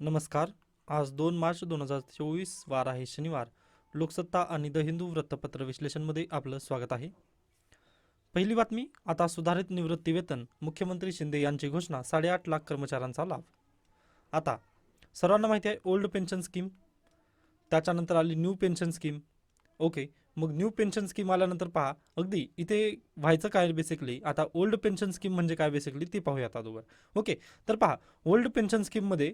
नमस्कार. आज दोन मार्च दोन हजार चोवीस वार आहे शनिवार. लोकसत्ता आणि द हिंदू वृत्तपत्र विश्लेषणमध्ये आपलं स्वागत आहे. पहिली बातमी आता सुधारित निवृत्ती वेतन मुख्यमंत्री शिंदे यांची घोषणा साडेआठ लाख कर्मचाऱ्यांचा लाभ. आता सर्वांना माहिती आहे ओल्ड पेन्शन स्कीम. त्याच्यानंतर आली न्यू पेन्शन स्कीम. ओके मग न्यू पेन्शन स्कीम आल्यानंतर पहा अगदी इथे व्हायचं काय बेसिकली आता ओल्ड पेन्शन स्कीम म्हणजे काय बेसिकली ते पाहूयात अगोदर ओके तर पहा ओल्ड पेन्शन स्कीममध्ये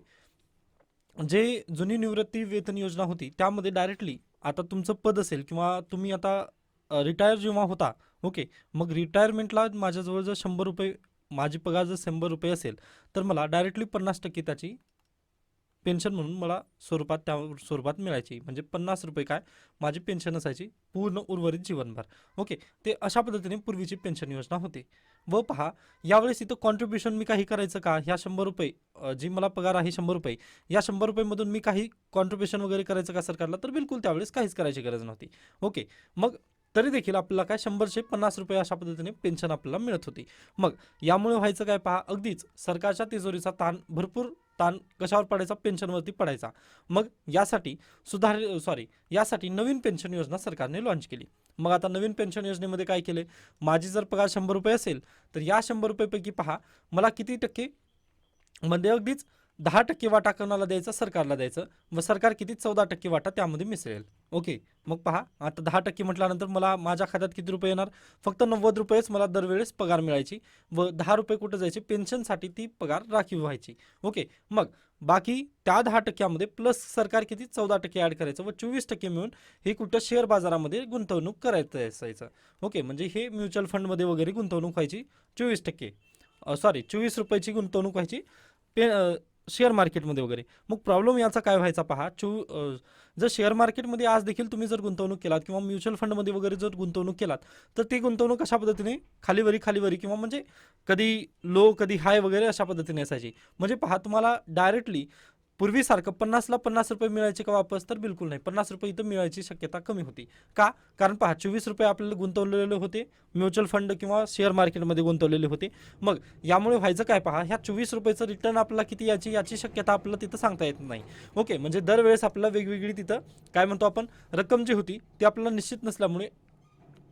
जे जुनी निवृत्ती वेतन योजना होती त्यामध्ये डायरेक्टली आता तुमचं पद असेल किंवा तुम्ही आता रिटायर जेव्हा होता ओके मग रिटायरमेंटला माझ्याजवळ जर शंभर रुपये माझी पगार जर शंभर रुपये असेल तर मला डायरेक्टली पन्नास टक्के त्याची पेन्शन म्हणून मला स्वरूपात त्या स्वरूपात मिळायची. म्हणजे पन्नास रुपये काय? माझी पेन्शन असायची पूर्ण उर्वरित जीवनभर. ओके? ते अशा पद्धतीने पूर्वीची पेन्शन योजना होती. व पहा यावेळेस इथं कॉन्ट्रीब्युशन मी काही करायचं का? ह्या शंभर रुपये जी मला पगार आहे शंभर रुपये या शंभर रुपयेमधून मी काही कॉन्ट्रीब्युशन वगैरे करायचं का सरकारला? तर बिलकुल त्यावेळेस काहीच करायची गरज नव्हती. ओके? मग तरी देखील आपल्याला काय शंभरशे पन्नास रुपये अशा पद्धतीने पेन्शन आपल्याला मिळत होती. मग यामुळे व्हायचं काय पहा? अगदीच सरकारच्या तिजोरीचा ताण भरपूर ताण कशावर पडायचा? पेन्शनवरती पडायचा. मग यासाठी सुधार सॉरी यासाठी नवीन पेन्शन योजना सरकारने लॉन्च केली. मग आता नवीन पेन्शन योजनेमध्ये काय केले? माझी जर पगार शंभर रुपये असेल तर या शंभर रुपयेपैकी पहा मला किती टक्के मध्ये अगदीच दहा टक्के वाटा कोणाला द्यायचा? सरकारला द्यायचं. व सरकार किती? चौदा टक्के वाटा त्यामध्ये मिसळेल. ओके. मग पहा आता दहा टक्के म्हटल्यानंतर मला माझ्या खात्यात किती रुपये येणार? फक्त नव्वद रुपयेच मला दरवेळेस पगार मिळायची व दहा रुपये कुठं जायचे? पेन्शनसाठी ती पगार राखीव व्हायची. ओके. मग बाकी त्या दहा टक्क्यामध्ये प्लस सरकार किती? चौदा टक्के ॲड करायचं व चोवीस टक्के मिळून हे कुठं? शेअर बाजारामध्ये गुंतवणूक करायचं असायचं. ओके. म्हणजे हे म्युच्युअल फंडमध्ये वगैरे गुंतवणूक व्हायची चोवीस टक्के. सॉरी चोवीस रुपयाची गुंतवणूक व्हायची. पे शेअर मार्केटमध्ये वगैरे. मग प्रॉब्लेम याचा काय व्हायचा पहा चो जर शेअर मार्केटमध्ये आज देखील तुम्ही जर गुंतवणूक केलात किंवा म्युच्युअल फंडमध्ये वगैरे जर गुंतवणूक केलात तर ती गुंतवणूक अशा पद्धतीने खालीवरी खालीवरी किंवा म्हणजे कधी लो कधी हाय वगैरे अशा पद्धतीने असायची. म्हणजे पहा तुम्हाला डायरेक्टली पूर्वीसारखं पन्नासला पन्नास रुपये मिळायचे का वापस? तर बिलकुल नाही. पन्नास रुपये इथं मिळायची शक्यता कमी होती. का? कारण पहा चोवीस रुपये आपल्याला गुंतवलेले होते. म्युच्युअल फंड किंवा शेअर मार्केटमध्ये गुंतवलेले होते. मग यामुळे व्हायचं काय पहा ह्या चोवीस रुपयाचं रिटर्न आपल्याला किती याची याची शक्यता आपल्याला तिथं सांगता येत नाही. ओके म्हणजे दरवेळेस आपल्याला वेगवेगळी तिथं काय म्हणतो आपण रक्कम जी होती ती आपल्याला निश्चित नसल्यामुळे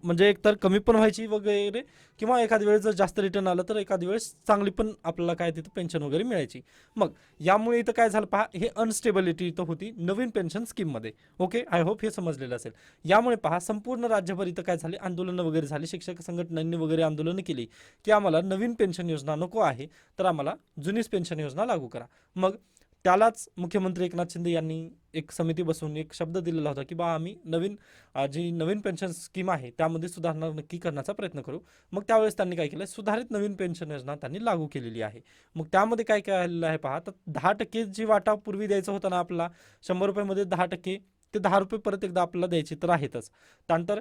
म्हणजे एकतर कमी पण व्हायची वगैरे किंवा एखाद्या वेळेस जर जास्त रिटर्न आलं तर एखाद्या वेळेस चांगली पण आपल्याला काय तिथं पेन्शन वगैरे मिळायची. मग यामुळे इथं काय झालं पहा हे अनस्टेबिलिटी इथं होती नवीन पेन्शन स्कीममध्ये ओके आय होप हे समजलेलं असेल. यामुळे पहा संपूर्ण राज्यभर इथं काय झाले? आंदोलनं वगैरे झाली शिक्षक संघटनांनी वगैरे आंदोलनं केली की आम्हाला नवीन पेन्शन योजना नको आहे तर आम्हाला जुनीच पेन्शन योजना लागू करा. मग त्यालाच मुख्यमंत्री एकनाथ शिंदे यांनी एक समिती बसवून एक शब्द दिलेला होता की बा आम्ही नवीन जी नवीन पेन्शन स्कीम आहे त्यामध्ये सुधारणा नक्की करण्याचा प्रयत्न करू. मग त्यावेळेस त्यांनी काय केलं? सुधारित नवीन पेन्शन योजना त्यांनी लागू केलेली आहे. मग त्यामध्ये काय काय आलेलं आहे पहा तर दहा टक्के जी वाटा पूर्वी द्यायचं होतं ना आपला शंभर रुपयामध्ये दहा टक्के ते दहा रुपये परत एकदा आपल्याला द्यायचे तर आहेतच. त्यानंतर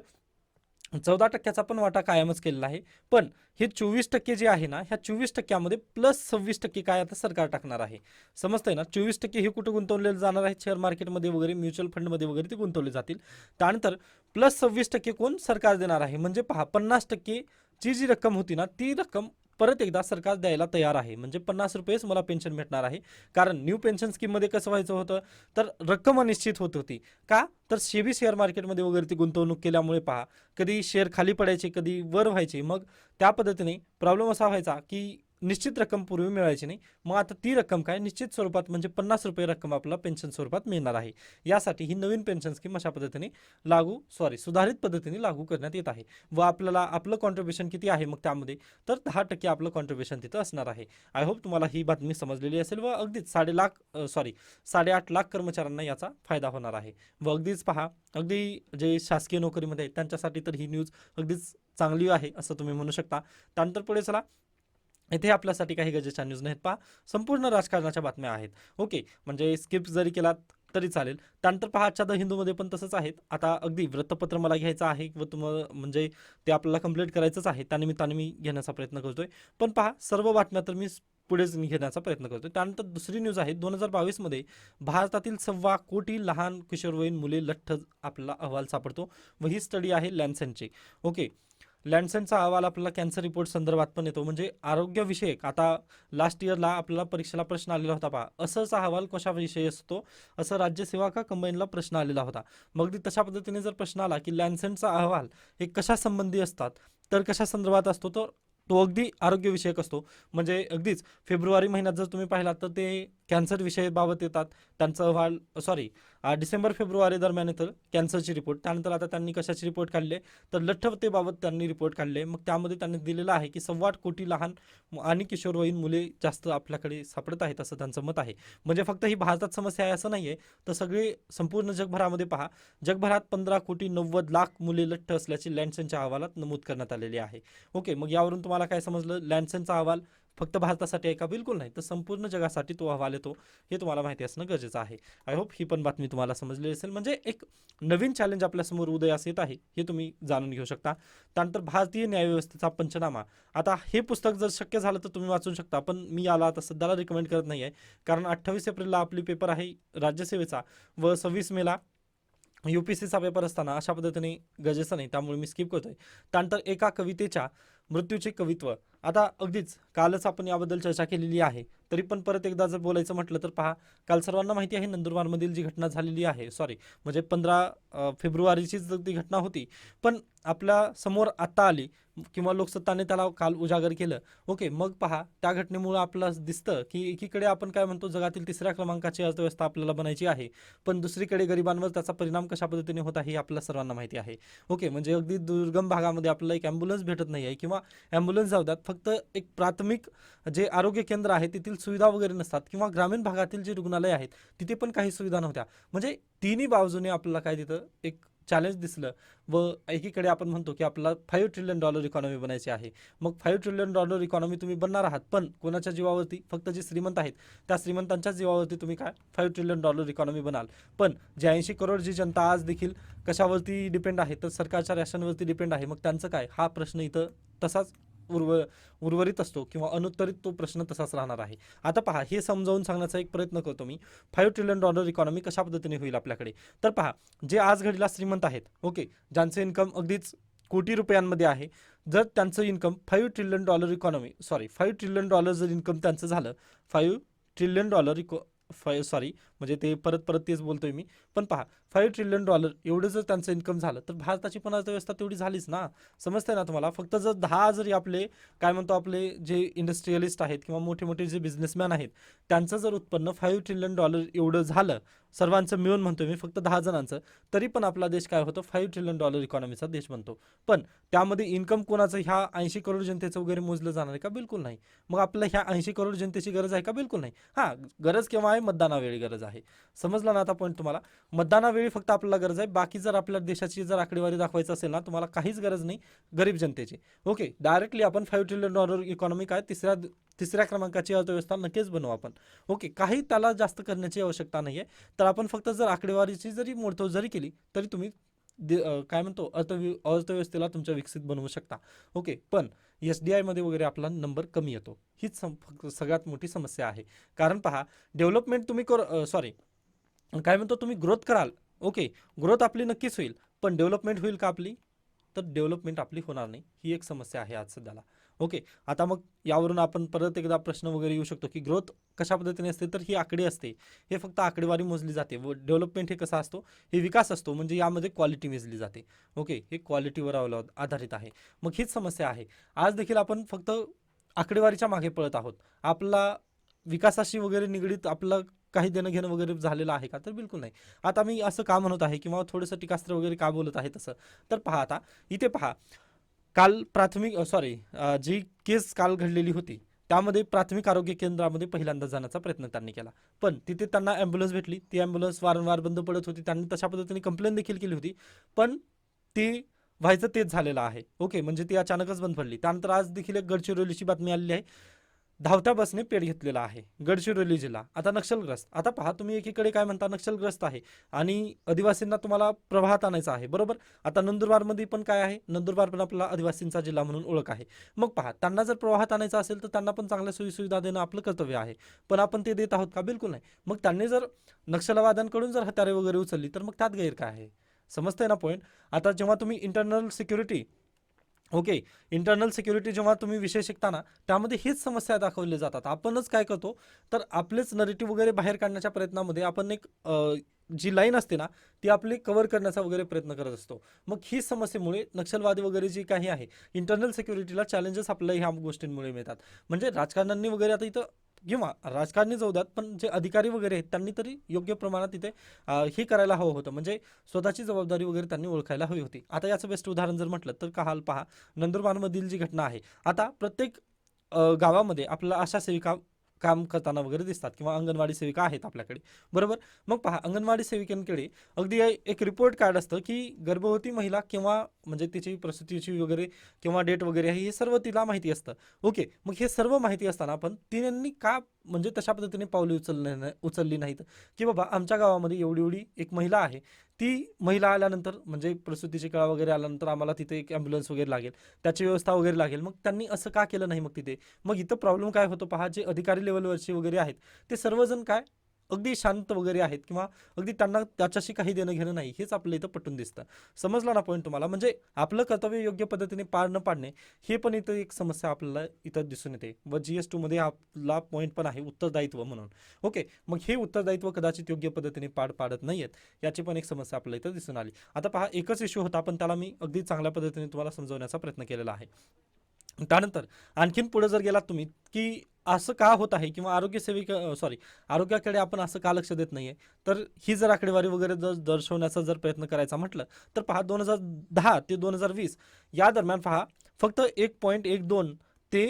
चौदा टक्क्याचा पण वाटा कायमच केलेला आहे. पण हे चोवीस टक्के जे आहे ना ह्या चोवीस टक्क्यामध्ये प्लस सव्वीस टक्के काय आता सरकार टाकणार आहे. समजतंय ना? चोवीस टक्के हे कुठं गुंतवलेलं जाणार आहे? शेअर मार्केटमध्ये वगैरे म्युच्युअल फंडमध्ये वगैरे ते गुंतवले जातील. त्यानंतर प्लस सव्वीस टक्के कोण सरकार देणार आहे? म्हणजे पहा पन्नास टक्के जी जी रक्कम होती ना ती रक्कम परत एकदा सरकार द्यायला तयार आहे. म्हणजे पन्नास रुपयेच मला पेन्शन भेटणार आहे. कारण न्यू पेन्शन स्कीममध्ये कसं व्हायचं होतं? तर रक्कम अनिश्चित होत होती. का? तर सेबी शेअर मार्केटमध्ये वगैरे ती गुंतवणूक केल्यामुळे पहा. कधी शेअर खाली पडायचे कधी वर व्हायचे. मग त्या पद्धतीने प्रॉब्लेम असा व्हायचा की निश्चित रक्कम पूर्वी मिळायची नाही. मग आता ती रक्कम काय? निश्चित स्वरूपात म्हणजे पन्नास रुपये रक्कम आपल्याला पेन्शन स्वरूपात मिळणार आहे. यासाठी ही नवीन पेन्शन स्कीम अशा पद्धतीने लागू सॉरी सुधारित पद्धतीने लागू करण्यात येत आहे. व आपल्याला आपलं कॉन्ट्रीब्युशन किती आहे मग त्यामध्ये? तर दहा टक्के आपलं कॉन्ट्रीब्युशन तिथं असणार आहे. आय होप तुम्हाला ही बातमी समजलेली असेल व अगदीच साडे लाख सॉरी साडेआठ लाख कर्मचाऱ्यांना याचा फायदा होणार आहे. व अगदीच पहा अगदी जे शासकीय नोकरीमध्ये आहेत त्यांच्यासाठी तर ही न्यूज अगदीच चांगली आहे असं तुम्ही म्हणू शकता. त्यानंतर पुढे चला. इथे आपल्यासाठी काही गरजेच्या न्यूज नाहीत. पहा संपूर्ण राजकारणाच्या बातम्या आहेत. ओके म्हणजे स्किप जरी केलात तरी चालेल. त्यानंतर पहा आजच्या द हिंदूमध्ये पण तसंच आहेत. आता अगदी वृत्तपत्र मला घ्यायचं आहे व तुम्हाला म्हणजे ते आपल्याला कंप्लीट करायचंच आहे. त्यानिमित्ताने मी घेण्याचा प्रयत्न करतोय. पण पहा सर्व बातम्या तर मी पुढेच घेण्याचा प्रयत्न करतोय. त्यानंतर दुसरी न्यूज आहे. दोन हजार बावीसमध्ये भारतातील सव्वा कोटी लहान किशोरवयीन मुले लठ्ठ आपला अहवाल सापडतो. व ही स्टडी आहे लॅन्सेनची ओके लँडसेनचा अहवाल आपल्याला कॅन्सर रिपोर्ट संदर्भात पण येतो. म्हणजे आरोग्यविषयक आता लास्ट इयरला आपल्याला परीक्षेला प्रश्न आलेला होता पहा. असंच अहवाल कशाविषयी असतो? असं राज्यसेवा का कंबाईनला प्रश्न आलेला होता? मग ती तशा पद्धतीने जर प्रश्न आला की लँडसेनचा अहवाल हे कशा संबंधी असतात? तर कशा संदर्भात असतो? तर तो अगदी आरोग्यविषयक असतो. म्हणजे अगदीच फेब्रुवारी महिन्यात जर तुम्ही पाहिलात तर ते कॅन्सर विषयाबाबत येतात. त्यांचा अहवाल सॉरी डिसेंबर फेब्रुवारी दरम्यान येतं कॅन्सरची रिपोर्ट त्यानंतर आता त्यांनी कशाची रिपोर्ट काढले? तर लठ्ठवतेबाबत त्यांनी रिपोर्ट काढले. मग त्यामध्ये त्यांनी दिलेलं आहे की सव्वा आठ कोटी लहान आणि किशोरवयीन मुले जास्त आपल्याकडे सापडत आहेत असं त्यांचं मत आहे. म्हणजे फक्त ही भारतात समस्या आहे असं नाही आहे तर सगळे संपूर्ण जगभरामध्ये पहा. जगभरात पंधरा कोटी नव्वद लाख मुले लठ्ठ असल्याची लँडसनच्या अहवालात नमूद करण्यात आलेली आहे. ओके मग यावरून तुम्हाला काय समजलं? लँडसनचा अहवाल फक्त भारतासाठी आहे का? बिलकुल नाही. तर संपूर्ण जगासाठी तो अहवाल येतो. हे तुम्हाला माहिती असणं गरजेचं आहे. आय होप ही पण बातमी तुम्हाला समजली असेल. म्हणजे एक नवीन चॅलेंज आपल्यासमोर उदयास येत आहे हे तुम्ही जाणून घेऊ शकता. त्यानंतर भारतीय न्यायव्यवस्थेचा पंचनामा. आता हे पुस्तक जर शक्य झालं तर तुम्ही वाचू शकता. पण मी याला आता सध्याला रिकमेंड करत नाही आहे कारण अठ्ठावीस एप्रिलला आपली पेपर आहे राज्यसेवेचा व सव्वीस मेला यू पी सीचा पेपर असताना अशा पद्धतीने गरजेचं नाही. त्यामुळे मी स्किप करतोय. त्यानंतर एका कवितेच्या मृत्यूचे कवित्व. आता अगदीच कालच आपण याबद्दल चर्चा केलेली आहे. तरी पण परत एकदा जर बोलायचं म्हटलं तर पहा काल सर्वांना माहिती आहे नंदुरबारमधील जी घटना झालेली आहे. सॉरी म्हणजे पंधरा फेब्रुवारीचीच ती घटना होती. पण आपल्यासमोर आत्ता आली. किंवा लोकसत्ताने त्याला काल उजागर केलं. ओके मग पहा त्या घटनेमुळं आपलं दिसतं की एकीकडे आपण काय म्हणतो जगातील तिसऱ्या क्रमांकाची अर्थव्यवस्था आपल्याला बनायची आहे पण दुसरीकडे गरिबांवर त्याचा परिणाम कशा पद्धतीने होत आहे हे आपल्याला सर्वांना माहिती आहे. ओके म्हणजे अगदी दुर्गम भागामध्ये आपल्याला एक ॲम्ब्युलन्स भेटत नाही आहे किंवा ॲम्ब्युलन्स जाऊ द्यात फक्त एक प्राथमिक जे आरोग्य केंद्र आहे तेथील सुविधा वगैरे नसतात किंवा ग्रामीण भागातील जे रुग्णालय आहेत तिथे पण काही सुविधा नव्हत्या. म्हणजे तिन्ही बाजूने आपल्याला काय तिथं एक चॅलेंज दिसलं. व एकीकडे आपण म्हणतो की आपला फाईव्ह ट्रिलियन डॉलर इकॉनॉमी बनायची आहे. मग फाईव्ह ट्रिलियन डॉलर इकॉनॉमी तुम्ही बनणार आहात पण कोणाच्या जीवावरती? फक्त जे श्रीमंत आहेत त्या श्रीमंतांच्याच जीवावरती तुम्ही काय? फाईव्ह ट्रिलियन डॉलर इकॉनॉमी बनाल. पण जे ऐंशी करोड जी जनता आज देखील कशावरती डिपेंड आहे? तर सरकारच्या रॅशनवरती डिपेंड आहे. मग त्यांचं काय? हा प्रश्न इथं तसाच उर्व उर्वरित असतो किंवा अनुत्तरित तो प्रश्न तसाच राहणार आहे. आता पहा हे समजावून सांगण्याचा एक प्रयत्न करतो मी. फाईव्ह ट्रिलियन डॉलर इकॉनॉमी कशा पद्धतीने होईल आपल्याकडे? तर पहा जे आज घडीला श्रीमंत आहेत ओके ज्यांचं इन्कम अगदीच कोटी रुपयांमध्ये आहे जर त्यांचं income five trillion dollar economy sorry five trillion dollar जर इन्कम त्यांचं झालं फाईव्ह ट्रिलियन डॉलर इको फाय सॉरी म्हणजे ते परत परत तेच बोलतोय मी. पण पहा फाईव्ह ट्रिलियन डॉलर एवढं जर त्यांचं इन्कम झालं तर भारताची पण अर्थव्यवस्था तेवढी झालीच ना. समजतंय ना तुम्हाला? फक्त जर दहा जरी आपले काय म्हणतो आपले जे इंडस्ट्रियलिस्ट आहेत किंवा मोठे मोठे जे बिझनेसमॅन आहेत त्यांचं जर उत्पन्न फाईव्ह ट्रिलियन डॉलर एवढं झालं सर्वांचं मिळून म्हणतोय मी फक्त दहा जणांचं तरी पण आपला देश काय होतो? फाईव्ह ट्रिलियन डॉलर इकॉनॉमीचा देश बनतो. पण त्यामध्ये इन्कम कोणाचं? ह्या ऐंशी करोड जनतेचं वगैरे मोजलं जाणार आहे का? बिलकुल नाही. मग आपलं ह्या ऐंशी करोड जनतेची गरज आहे का? बिलकुल नाही. हां गरज केव्हा आहे? मतदानावेळी गरज आहे. समजला ना आता पॉईंट तुम्हाला? मतदानावेळी फक्त आपल्याला गरज आहे. बाकी जर आपल्या देशाची जर आकडेवारी दाखवायचं असेल ना तुम्हाला काहीच गरज नाही गरीब जनतेची. ओके डायरेक्टली आपण फाईव्ह ट्रिलियन डॉलर इकॉनॉमी काय? तिसऱ्या तिसऱ्या क्रमांकाची अर्थव्यवस्था नक्कीच बनवू आपण. ओके काही त्याला जास्त करण्याची आवश्यकता नाही आहे तर आपण फक्त जर आकडेवारीची जरी मोडतोड जरी केली तरी तुम्ही दे- काय म्हणतो अर्थव्य अर्थव्यवस्थेला तुमच्या विकसित बनवू शकता. ओके पण एस डी आयमध्ये वगैरे आपला नंबर कमी येतो. हीच सम सगळ्यात मोठी समस्या आहे. कारण पहा डेव्हलपमेंट तुम्ही कर सॉरी काय म्हणतो तुम्ही ग्रोथ कराल. ओके ग्रोथ आपली नक्कीच होईल. पण डेव्हलपमेंट होईल का आपली? तर डेव्हलपमेंट आपली होणार नाही. ही एक समस्या आहे आज सध्याला. ओके आता मग यावरून आपण परत एकदा प्रश्न वगैरे येऊ शकतो की ग्रोथ कशा पद्धतीने असते? तर ही आकडी असते. हे फक्त आकडेवारी मोजली जाते. व डेव्हलपमेंट हे कसा असतो? हे विकास असतो म्हणजे यामध्ये क्वालिटी मोजली जाते. ओके हे क्वालिटीवर अवलंब आधारित आहे. मग हीच समस्या आहे. आज देखील आपण फक्त आकडेवारीच्या मागे पळत आहोत. आपला विकासाशी वगैरे निगडीत आपलं काही देणं घेणं वगैरे झालेलं आहे का? तर बिलकुल नाही. आता मी असं का म्हणत आहे? किंवा थोडंसं टीकास्त्र वगैरे का बोलत आहे तसं? तर पहा आता इथे पहा. काल प्राथमिक सॉरी जी केस काल घडलेली होती त्यामध्ये प्राथमिक आरोग्य केंद्रामध्ये पहिल्यांदा जाण्याचा प्रयत्न त्यांनी केला. पण तिथे त्यांना ॲम्ब्युलन्स भेटली. ती ॲम्ब्युलन्स वारंवार बंद पडत होती. त्यांनी तशा पद्धतीने कंप्लेंट देखील केली होती. पण ती व्हायचं तेच झालेलं आहे. ओके म्हणजे ती अचानकच बंद पडली. त्यानंतर आज देखील एक गडचिरोलीची बातमी आलेली आहे. धावत्या बसने पेड घेतलेला आहे. गडचिरोली जिल्हा. आता नक्षलग्रस्त. आता पहा तुम्ही एकीकडे काय म्हणता नक्षलग्रस्त आहे. आणि आदिवासींना तुम्हाला प्रवाहात आणायचं आहे. बरोबर? आता नंदुरबारमध्ये पण काय आहे? नंदुरबार पण आपला आदिवासींचा जिल्हा म्हणून ओळख आहे. मग पहा त्यांना जर प्रवाहात आणायचं असेल तर त्यांना पण चांगल्या सोयीसुविधा देणं आपलं कर्तव्य आहे. पण आपण ते देत आहोत का? बिलकुल नाही. मग त्यांनी जर नक्षलवाद्यांकडून जर हत्यारे वगैरे उचलली तर मग त्यात गैर काय आहे? समजतंय ना पॉईंट आता जेव्हा तुम्ही internal security okay internal security जेव्हा तुम्ही विषय शिकता ना त्यामध्ये हेच समस्या दाखवल्या जातात. आपणच काय करतो तर आपलेच नरेटिव्ह वगैरे बाहेर काढण्याच्या प्रयत्नामध्ये आपण एक जी लाईन असते ना ती आपली कव्हर करण्याचा वगैरे प्रयत्न करत असतो. मग ही समस्येमुळे नक्षलवादी वगैरे जी काही आहे इंटरनल सिक्युरिटीला चॅलेंजेस आपल्याला ह्या गोष्टींमुळे मिळतात. म्हणजे राजकारण्यांनी वगैरे आता इथं किंवा राजकारणी जाऊ द्यात पण जे अधिकारी वगैरे आहेत त्यांनी तरी योग्य प्रमाणात तिथे हे करायला हवं होतं. म्हणजे स्वतःची जबाबदारी वगैरे त्यांनी ओळखायला हवी होती. आता याचं बेस्ट उदाहरण जर म्हटलं तर काल पहा नंदुरबारमधील जी घटना आहे आता प्रत्येक गावामध्ये आपल्याला आशा सेविका काम करताना वगैरे दिसतात किंवा अंगणवाडी सेविका आहेत आपल्याकडे. बरोबर? मग पहा अंगणवाडी सेविकांकडे अगदी एक रिपोर्ट कार्ड असतं की गर्भवती महिला किंवा म्हणजे तिची प्रसूतीची वगैरे किंवा डेट वगैरे आहे हे सर्व तिला माहिती असतं. ओके मग हे सर्व माहिती असताना पण तिन्यांनी का म्हणजे तशा पद्धतीने पावले उचलले नाही- उचलली नाहीत? की बाबा आमच्या गावामध्ये एवढी एवढी एक महिला आहे ती महिला आल्यानंतर म्हणजे प्रसूतीची काळ वगैरे आल्यानंतर आम्हाला तिथे एक ॲम्ब्युलन्स वगैरे लागेल. त्याची व्यवस्था वगैरे लागेल. मग त्यांनी असं का केलं नाही मग तिथे? मग इथं प्रॉब्लेम काय होतो पहा जे अधिकारी लेवलवरचे वगैरे आहेत ते सर्वजण काय? अगदी शांत वगैरे आहेत किंवा अगदी त्यांना त्याच्याशी काही देणं घेणं नाही हेच आपलं इथं पटून दिसतं. समजला ना पॉईंट तुम्हाला? म्हणजे आपलं कर्तव्य योग्य पद्धतीने पार न पाडणे हे पण इथं एक समस्या आपल्याला इथं दिसून येते. व जी एसमध्ये आपला पॉईंट पण आहे उत्तरदायित्व म्हणून. ओके मग हे उत्तरदायित्व कदाचित योग्य पद्धतीने पार पाडत नाहीयेत याची पण एक समस्या आपल्याला इथं दिसून आली. आता पहा एकच इश्यू होता पण त्याला मी अगदी चांगल्या पद्धतीने तुम्हाला समजवण्याचा प्रयत्न केलेला आहे. त्यानंतर आणखीन पुढे जर गेलात तुम्ही की असं का होत आहे किंवा आरोग्य सेविका सॉरी आरोग्याकडे आपण असं का लक्ष देत नाहीये? तर ही जर आकडेवारी वगैरे जर दर्शवण्याचा जर प्रयत्न करायचा म्हटलं तर पहा दोन हजार दहा ते दोन हजार वीस या दरम्यान पहा फक्त एक पॉईंट एक दोन ते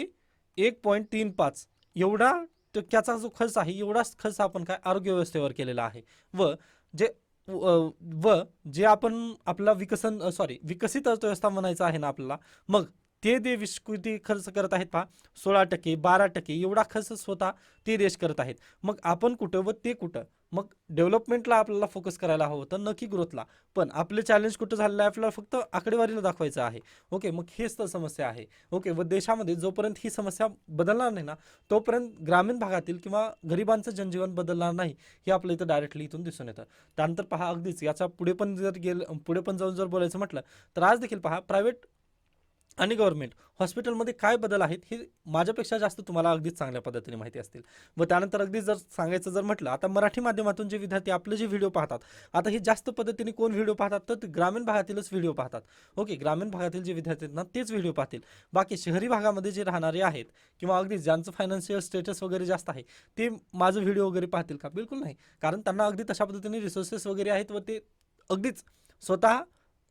एक पॉईंट तीन पाच एवढा टक्क्याचा जो खर्च आहे एवढाच खर्च आपण काय आरोग्य व्यवस्थेवर केलेला आहे. व जे व व जे आपण आपला विकसन सॉरी विकसित अर्थव्यवस्था म्हणायचं आहे ना आपल्याला मग ते दे विश किती खर्च करत आहेत पहा सोळा टक्के बारा टक्के एवढा खर्च स्वतः ते देश करत आहेत. मग आपण कुठं व ते कुठं? मग डेव्हलपमेंटला आपल्याला फोकस करायला हवं होतं न की ग्रोथला पण आपले चॅलेंज कुठं झालेलं आहे आपल्याला फक्त आकडेवारीला दाखवायचं आहे. ओके मग हेच तर समस्या आहे. ओके व देशामध्ये जोपर्यंत ही समस्या बदलणार नाही ना तोपर्यंत ग्रामीण भागातील किंवा गरिबांचं जनजीवन बदलणार नाही हे आपल्या इथं डायरेक्टली इथून दिसून येतं. त्यानंतर पहा अगदीच याचा पुढे पण जर गेलं पुढे पण जाऊन जर बोलायचं म्हटलं तर आज देखील पहा प्रायव्हेट आणि गव्हर्नमेंट हॉस्पिटलमध्ये काय बदल आहेत हे माझ्यापेक्षा जास्त तुम्हाला अगदीच चांगल्या पद्धतीने माहिती असतील. व त्यानंतर अगदी जर सांगायचं जर म्हटलं आता मराठी माध्यमातून जे विद्यार्थी आपले जे व्हिडिओ पाहतात आता हे जास्त पद्धतीने कोण व्हिडिओ पाहतात तर ग्रामीण भागातीलच व्हिडिओ पाहतात. ओके ग्रामीण भागातील जे विद्यार्थी आहेत ना तेच व्हिडिओ पाहतील. बाकी शहरी भागामध्ये जे राहणारे आहेत किंवा अगदी ज्यांचं फायनान्शियल स्टेटस वगैरे जास्त आहे ते माझं व्हिडिओ वगैरे पाहतील का? बिलकुल नाही. कारण त्यांना अगदी तशा पद्धतीने रिसोर्सेस वगैरे आहेत व ते अगदीच स्वतः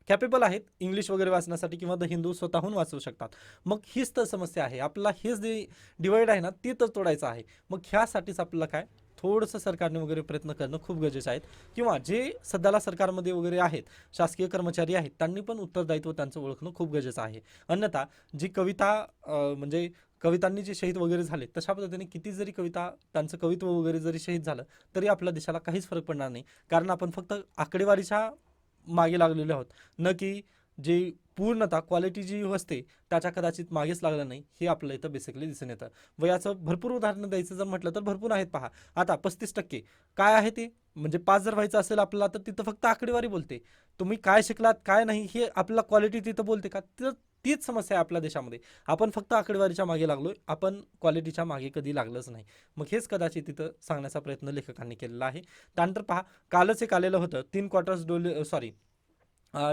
कॅपेबल आहेत इंग्लिश वगैरे वाचण्यासाठी किंवा द हिंदू स्वतःहून वाचू शकतात. मग हीच तर समस्या आहे. आपला हेच जे डिवाइड आहे ना ते तर तोडायचं आहे. मग ह्यासाठीच आपल्याला काय? थोडंसं सरकारने वगैरे प्रयत्न करणं खूप गरजेचं आहे. किंवा जे सध्याला सरकारमध्ये वगैरे आहेत शासकीय कर्मचारी आहेत त्यांनी पण उत्तरदायित्व त्यांचं ओळखणं खूप गरजेचं आहे. अन्यथा जी कविता म्हणजे कवितांनी जे शहीद वगैरे झाले तशा पद्धतीने किती जरी कविता त्यांचं कवित्व वगैरे जरी शहीद झालं तरी आपल्या देशाला काहीच फरक पडणार नाही. कारण आपण फक्त आकडेवारीच्या मागे लागलेले आहोत. न की जी पूर्णतः क्वालिटी जी असते त्याच्या कदाचित मागेच लागलं नाही हे आपल्याला इथं बेसिकली दिसून येतं. व याचं भरपूर उदाहरणं द्यायचं जर म्हटलं तर भरपूर आहेत पहा. आता पस्तीस टक्के. काय आहे ते? म्हणजे पाच जर व्हायचं असेल आपल्याला तर तिथं फक्त आकडेवारी बोलते. तुम्ही काय शिकलात काय नाही हे आपल्याला क्वालिटी तिथं बोलते का? तर तीच समस्या आहे आपल्या देशामध्ये. आपण फक्त आकडेवारीच्या मागे लागलो आपण क्वालिटीच्या मागे कधी लागलंच नाही. मग हेच कदाचित तिथं सांगण्याचा प्रयत्न लेखकांनी केलेला आहे. त्यानंतर पहा कालच एक आलेलं होतं. तीन क्वार्टर्स डोले सॉरी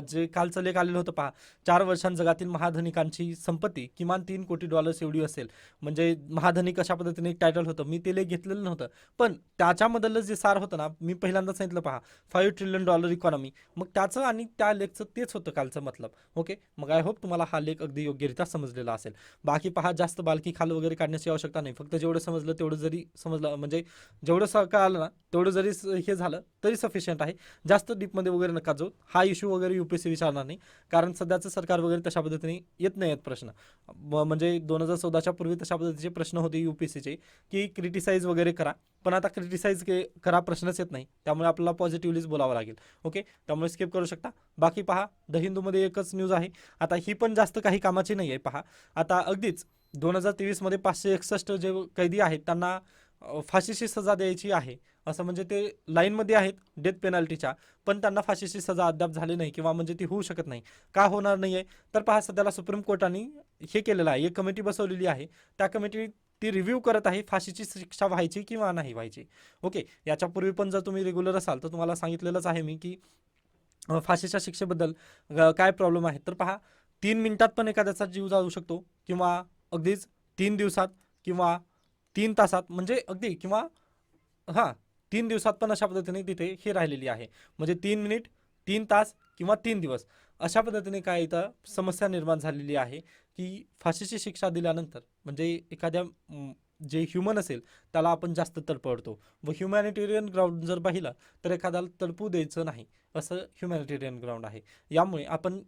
जे कालचं लेख आलेलं होतं पहा. चार वर्षांत जगातील महाधनिकांची संपत्ती किमान तीन कोटी डॉलर्स एवढी असेल. म्हणजे महाधनिक अशा पद्धतीने एक टायटल होतं. मी ते लेख घेतलेलं नव्हतं. पण त्याच्यामधलं जे सार होतं ना मी पहिल्यांदा सांगितलं पहा. फाईव्ह ट्रिलियन डॉलर इकॉनॉमी मग त्याचं आणि त्या लेखचं तेच होतं कालचं मतलब. ओके मग आय होप तुम्हाला हा लेख अगदी योग्यरित्या समजलेला असेल. बाकी पहा जास्त बालकी खाल वगैरे काढण्याची आवश्यकता नाही. फक्त जेवढं समजलं तेवढं जरी समजलं म्हणजे जेवढं स कळालं ना तेवढं जरी स- हे झालं तरी सफिशियंट आहे. जास्त डीपमध्ये वगैरे नका जाऊ. हा इश्यू वगैरे यू पी सी विचारणार नाही. कारण सध्याचं सरकार वगैरे तशा पद्धतीने येत नाही आहेत प्रश्न. म्हणजे दोन हजार चौदाच्या पूर्वी तशा पद्धतीचे प्रश्न होते यू पी सीचे की क्रिटिसाईज वगैरे करा. पण आता क्रिटिसाईज के करा प्रश्नच येत नाही. त्यामुळे आपल्याला पॉझिटिव्हलीच बोलावं लागेल. ओके त्यामुळे स्किप करू शकता. बाकी पहा द हिंदूमध्ये एकच न्यूज आहे. आता ही पण जास्त काही कामाची नाही आहे पहा. आता अगदीच दोन हजार तेवीसमध्ये पाचशे एकसष्ट जे कैदी आहेत त्यांना फाशीची सजा द्यायची आहे. असं म्हणजे ते लाईनमध्ये आहेत डेथ पेनल्टीच्या पण त्यांना फाशीची सजा अद्याप झाली नाही किंवा म्हणजे ती होऊ शकत नाही. का होणार नाही आहे तर पहा सध्याला सुप्रीम कोर्टाने हे केलेलं आहे. एक कमिटी बसवलेली आहे. त्या कमिटी ती रिव्ह्यू करत आहे फाशीची शिक्षा व्हायची किंवा नाही व्हायची. ओके याच्यापूर्वी पण जर तुम्ही रेग्युलर असाल तर तुम्हाला सांगितलेलंच आहे मी की फाशीच्या शिक्षेबद्दल काय प्रॉब्लेम आहे तर पहा तीन मिनिटात पण एखाद्याचा जीव जाऊ शकतो किंवा अगदीच तीन दिवसात किंवा तीन तासात म्हणजे अगदी किंवा हां तीन दिवसात पण अशा पद्धतीने तिथे हे राहिलेली आहे. म्हणजे तीन मिनिट तीन तास किंवा तीन दिवस अशा पद्धतीने काय इथं समस्या निर्माण झालेली आहे की फाशीची शिक्षा दिल्यानंतर म्हणजे एखाद्या जे ह्युमन असेल त्याला आपण जास्त तडपडतो. व ह्युमॅनिटेरियन ग्राउंड जर पाहिलं तर एखाद्याला तडपू द्यायचं नाही असं ह्युमॅनिटेरियन ग्राउंड आहे. यामुळे आपण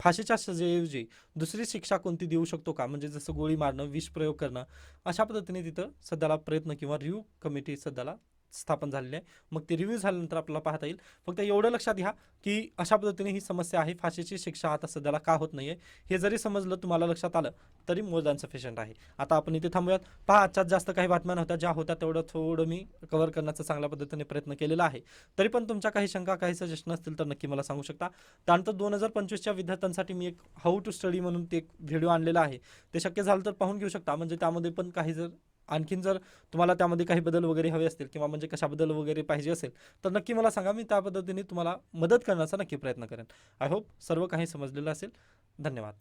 फाशीच्या सजेऐवजी दुसरी शिक्षा कोणती देऊ शकतो का? म्हणजे जसं गोळी मारणं विष प्रयोग करणं अशा पद्धतीने तिथं सध्याला प्रयत्न किंवा रिव्ह्यू कमिटी सध्याला स्थापन झालेली आहे. मग ते रिव्ह्यू झाल्यानंतर आपल्याला पाहता येईल. फक्त एवढं लक्षात घ्या की अशा पद्धतीने ही समस्या आहे. फाशीची शिक्षा आता सध्याला का होत नाही आहे हे जरी समजलं तुम्हाला लक्षात आलं तरी मोर दॅन सफिशियंट आहे. आता आपण इथे थांबूयात. पहा आजच्यात जास्त काही बातम्या नव्हत्या. ज्या होत्या तेवढं थोडं मी कव्हर करण्याचा चांगल्या पद्धतीने प्रयत्न केलेला आहे. तरी पण तुमच्या काही शंका काही सजेशन असतील तर नक्की मला सांगू शकता. त्यानंतर दोन हजार पंचवीसच्या विद्यार्थ्यांसाठी मी एक हाऊ टू स्टडी म्हणून ते एक व्हिडिओ आणलेला आहे. ते शक्य झालं तर पाहून घेऊ शकता. म्हणजे त्यामध्ये पण काही जर आणखीन जर तुम्हाला त्यामध्ये काही बदल वगैरे हवे असतील किंवा म्हणजे कशाबद्दल वगैरे पाहिजे असेल तर नक्की मला सांगा मी त्या पद्धतीने तुम्हाला मदत करण्याचा नक्की प्रयत्न करेन. आय होप सर्व काही समजलेलं असेल. धन्यवाद.